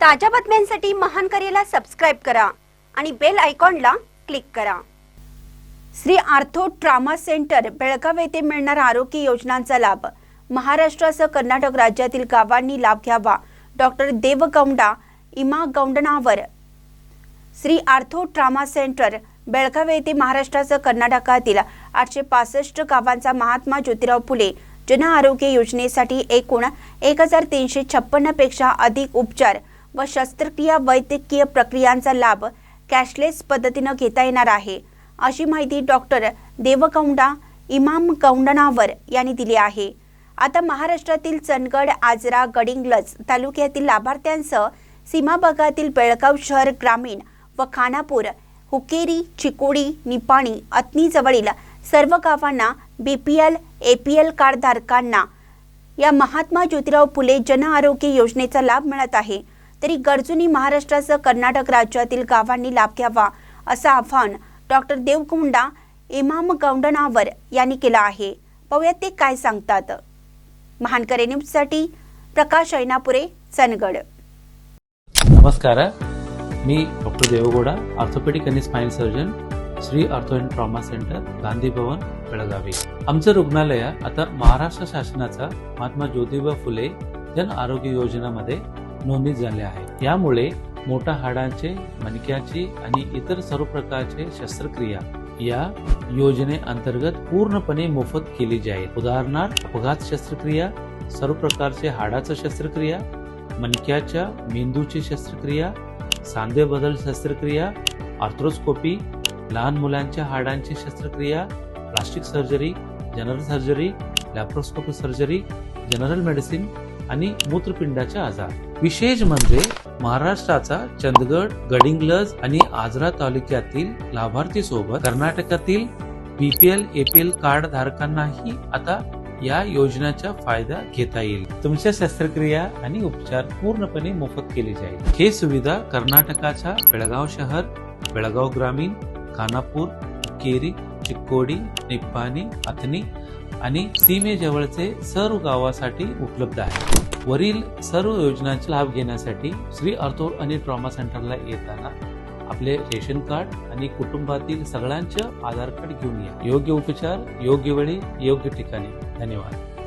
ताज्या बातम्यांसाठी महान करेला सबस्क्राईब करा आणि बेल आयकॉनला क्लिक करा. Shri ortho trauma centre Belgaum येथे मिळणार आरोग्य योजनांचा लाभ. महाराष्ट्रासह कर्नाटक राज्यातील गावांनी लाभ घ्यावा. डॉक्टर देवगौंडा इमा Goundanavar. Shri ortho trauma centre Belgaum येथे महाराष्ट्रासह कर्नाटकातील आठशे पासष्ट गावांचा महात्मा ज्योतिराव फुले जन आरोग्य योजनेसाठी एकूण एक हजार तीनशे छप्पन्नपेक्षा अधिक उपचार व शस्त्रक्रिया वैद्यकीय प्रक्रियांचा लाभ कॅशलेस पद्धतीनं घेता येणार आहे. अशी माहिती डॉक्टर देवकौंडा इमाम गौंडणावर यांनी दिली आहे. आता महाराष्ट्रातील चंदगड आजरा गडिंगलज तालुक्यातील लाभार्थ्यांसह सीमा भागातील बेळगाव शहर ग्रामीण व खानापूर हुकेरी चिकोडी निपाणी अत्नीजवळील सर्व गावांना B P L A P L कार्डधारकांना या महात्मा ज्योतिराव फुले जन आरोग्य योजनेचा लाभ मिळत आहे. तरी गरजूंनी महाराष्ट्रासह कर्नाटक राज्यातील गावांनी लाभ घ्यावा असं आवाहन डॉक्टर देवकुंडा इमाम गौंडणावर यांनी केलं आहे. पाहूयात ते काय सांगतात. महानकरे न्यूजसाठी प्रकाश ऐनापुरे चनगड नमस्कार मी डॉक्टर देवगोडा ऑर्थोपेडिक आणि spine surgeon Shri ortho and trauma centre Gandhi Bhavan Belagavi. आमचं रुग्णालय आता महाराष्ट्र शासनाचा महात्मा ज्योतिबा फुले जन आरोग्य योजनेमध्ये नोंदी झाल्या आहेत यामुळे मोठ्या हाडांचे मणक्याची आणि इतर सर्व प्रकारचे शस्त्रक्रिया या योजनेअंतर्गत पूर्णपणे मोफत केली जाईल. उदाहरणार्थ अपघात शस्त्रक्रिया सर्व प्रकारचे हाडाचं शस्त्रक्रिया मणक्याच्या मेंदूची शस्त्रक्रिया सांधे बदल शस्त्रक्रिया आर्थ्रोस्कोपी लहान मुलांच्या हाडांची शस्त्रक्रिया plastic surgery general surgery laparoscopy surgery general medicine आणि मूत्रपिंडाचे आजार. विशेष म्हणजे महाराष्ट्राचा चंदगड गडिंग्लज आणि आजरा तालुक्यातील लाभार्थी सोबत कर्नाटकातील बीपीएल एपीएल कार्ड धारकांनाही आता या योजनेचा फायदा घेता येईल. तुमच्या शस्त्रक्रिया आणि उपचार पूर्णपणे मोफत केले जाईल. हे सुविधा कर्नाटकाच्या बेळगाव शहर बेळगाव ग्रामीण खानापूर केरी चिक्कोडी निप्पाणी अथनी आणि सीमेजवळचे सर्व गावासाठी उपलब्ध आहे. वरील सर्व योजनांचा लाभ घेण्यासाठी श्री अर्थोर आणि ट्रॉमा सेंटरला येताना आपले रेशन कार्ड आणि कुटुंबातील सगळ्यांचं आधार कार्ड घेऊन या. योग्य उपचार योग्य वेळी योग्य ठिकाणी. धन्यवाद.